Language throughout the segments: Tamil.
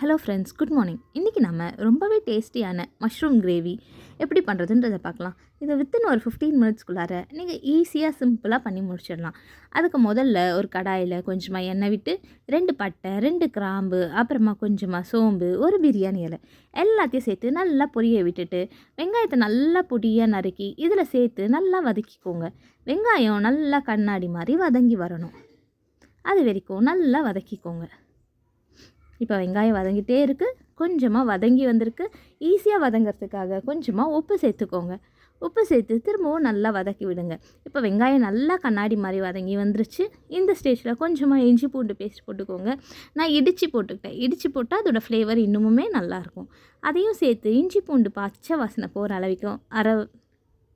ஹலோ ஃப்ரெண்ட்ஸ் குட் மார்னிங் இன்றைக்கி நம்ம ரொம்பவே டேஸ்டியான மஷ்ரூம் கிரேவி எப்படி பண்ணுறதுன்றதை பார்க்கலாம். இதை வித்தின் ஒரு ஃபிஃப்டீன் மினிட்ஸ்க்குள்ளார நீங்கள் ஈஸியாக சிம்பிளாக பண்ணி முடிச்சிடலாம். அதுக்கு முதல்ல ஒரு கடாயில் கொஞ்சமாக எண்ணெய் விட்டு ரெண்டு பட்டை ரெண்டு கிராம்பு அப்புறமா கொஞ்சமாக சோம்பு ஒரு பிரியாணி இலை எல்லாத்தையும் சேர்த்து நல்லா பொரிய விட்டுட்டு வெங்காயத்தை நல்லா பொடியாக நறுக்கி இதில் சேர்த்து நல்லா வதக்கிக்கோங்க. வெங்காயம் நல்லா கண்ணாடி மாதிரி வதங்கி வரணும். அது வரைக்கும் நல்லா வதக்கிக்கோங்க. இப்போ வெங்காயம் வதங்கிட்டே இருக்குது கொஞ்சமாக வதங்கி வந்திருக்கு. ஈஸியாக வதங்கிறதுக்காக கொஞ்சமாக உப்பு சேர்த்துக்கோங்க. உப்பு சேர்த்து திரும்பவும் நல்லா வதக்கி விடுங்க. இப்போ வெங்காயம் நல்லா கண்ணாடி மாதிரி வதங்கி வந்துருச்சு. இந்த ஸ்டேஜில் கொஞ்சமாக இஞ்சி பூண்டு பேஸ்ட் போட்டுக்கோங்க. நான் இடித்து போட்டுக்கிட்டேன். இடித்து போட்டால் அதோடய ஃப்ளேவர் இன்னுமுமே நல்லாயிருக்கும் அதையும் சேர்த்து இஞ்சி பூண்டு பச்சை வாசனை போகிற அளவுக்கும் அரை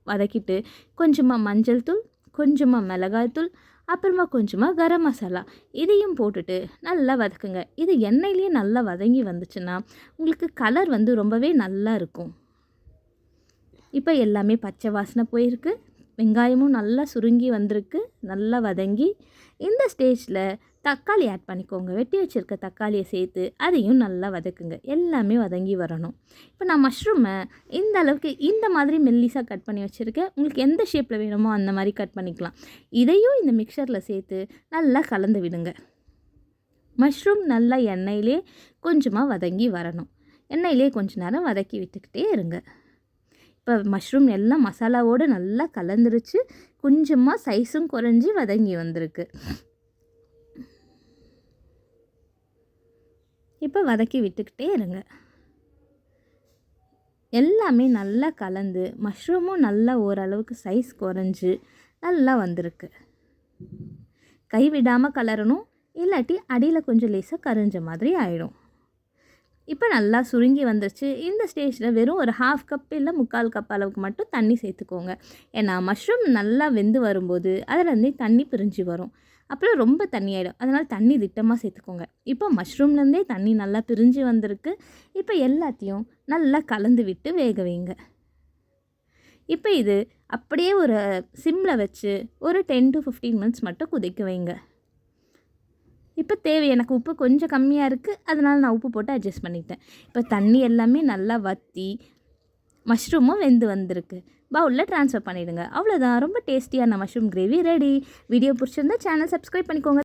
வதக்கிட்டு கொஞ்சமாக மஞ்சள் தூள் கொஞ்சமாக மிளகாய் தூள் அப்புறமா கொஞ்சமாக கரம் மசாலா இதையும் போட்டுட்டு நல்லா வதக்குங்க. இது எண்ணெயிலேயே நல்லா வதங்கி வந்துச்சுன்னா உங்களுக்கு கலர் வந்து ரொம்பவே நல்லா இருக்கும். இப்போ எல்லாமே பச்சை வாசனை போயிருக்கு. வெங்காயமும் நல்லா சுருங்கி வந்திருக்கு நல்லா வதங்கி இந்த ஸ்டேஜில் தக்காளி ஆட் பண்ணிக்கோங்க. வெட்டி வச்சுருக்க தக்காளியை சேர்த்து அதையும் நல்லா வதக்குங்க. எல்லாமே வதங்கி வரணும். இப்போ நான் மஷ்ரூமை இந்த அளவுக்கு இந்த மாதிரி மெல்லிஸாக கட் பண்ணி வச்சுருக்கேன். உங்களுக்கு எந்த ஷேப்பில் வேணுமோ அந்த மாதிரி கட் பண்ணிக்கலாம். இதையும் இந்த மிக்சரில் சேர்த்து நல்லா கலந்து விடுங்க. மஷ்ரூம் நல்லா எண்ணெயிலே கொஞ்சமாக வதங்கி வரணும். எண்ணெயிலே கொஞ்ச நேரம் வதக்கி விட்டுக்கிட்டே இருங்க. இப்போ மஷ்ரூம் எல்லாம் மசாலாவோடு நல்லா கலந்துருச்சு. கொஞ்சமாக சைஸும் குறைஞ்சி வதங்கி வந்திருக்கு. இப்போ வதக்கி விட்டுக்கிட்டே இருங்க. எல்லாமே நல்லா கலந்து மஷ்ரூமும் நல்லா ஓரளவுக்கு சைஸ் குறைஞ்சி நல்லா வந்திருக்கு. கைவிடாமல் கலரணும் இல்லாட்டி அடியில் கொஞ்சம் லேசாக கரைஞ்ச மாதிரி ஆகிடும் இப்போ நல்லா சுருங்கி வந்துருச்சு. இந்த ஸ்டேஜில் வெறும் ஒரு ஹாஃப் கப் இல்லை முக்கால் கப் அளவுக்கு மட்டும் தண்ணி சேர்த்துக்கோங்க. ஏன்னா மஷ்ரூம் நல்லா வெந்து வரும்போது அதிலேருந்தே தண்ணி பிரிஞ்சு வரும். அப்புறம் ரொம்ப தண்ணி ஆகிடும் அதனால் தண்ணி திட்டமாக சேர்த்துக்கோங்க. இப்போ மஷ்ரூம்லேருந்தே தண்ணி நல்லா பிரிஞ்சு வந்திருக்கு. இப்போ எல்லாத்தையும் நல்லா கலந்து விட்டு வேக வைங்க. இப்போ இது அப்படியே ஒரு சிம்மில் வச்சு ஒரு டென் டு ஃபிஃப்டீன் மினிட்ஸ் மட்டும் குதிக்க வைங்க. இப்போ தேவை. எனக்கு உப்பு கொஞ்சம் கம்மியாக இருக்குது அதனால் நான் உப்பு போட்டு அட்ஜஸ்ட் பண்ணிட்டேன் இப்போ தண்ணி எல்லாமே நல்லா வற்றி மஷ்ரூமும் வெந்து வந்திருக்கு. பவுலில் ட்ரான்ஸ்ஃபர் பண்ணிவிடுங்க அவ்வளோதான் ரொம்ப டேஸ்டியான மஷ்ரூம் கிரேவி ரெடி வீடியோ பிடிச்சிருந்தா சேனல் சப்ஸ்கிரைப் பண்ணிக்கோங்க.